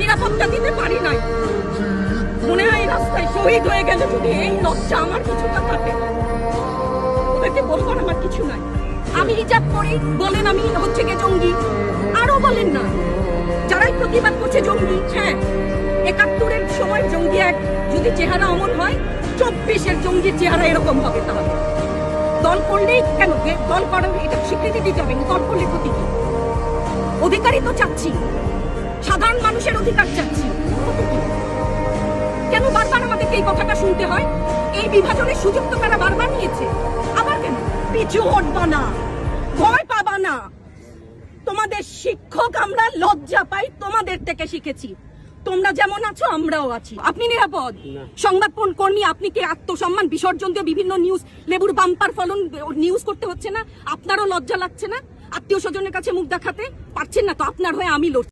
নিরাপত্তা দিতে পারি নাই। মনে হয় রাস্তায় শহীদ হয়ে গেলে যদি এই লজ্জা আমার কিছুটা থাকে, ওদেরকে বলবার আমার কিছু নাই। আমি হিজাব করি, বলেন আমি হচ্ছে গে জঙ্গি। আরও বলেন না, যারাই প্রতিবাদ করছে জঙ্গি হ্যাঁ একাত্তরের সময় জঙ্গি এক, যদি চেহারা অমন হয়, চব্বিশের জঙ্গির চেহারা এরকম হবে তাহলে। দল করলেই কেন দল করার এটা স্বীকৃতি দিতে হবে, দল করলে ক্ষতি অধিকারই তো চাচ্ছি। মানুষের অধিকার চাচ্ছি। কেন বারবার আমাদেরকে এই কথাটা শুনতে হয়? এই বিভাজনের সুযোগ তো তারা বারবার নিয়েছে। আবার কেন? পিছু হটবা না ভয় পাবা না। তোমাদের শিক্ষক আমরা লজ্জা পাই তোমাদের থেকে শিখেছি। তোমরা যেমন আছো আমরাও আছি। আপনি নিরাপদ? সংবাদ কর্মী আপনি কি আত্মসম্মান বিসর্জন দিয়ে বিভিন্ন নিউজ লেবুর বাম্পার ফলন নিউজ করতে হচ্ছে না? আপনারও লজ্জা লাগছে না? আত্মীয় স্বজনের কাছে মুখ দেখাতে পারছেন না তো আপনার হয়ে আমি লড়ছি।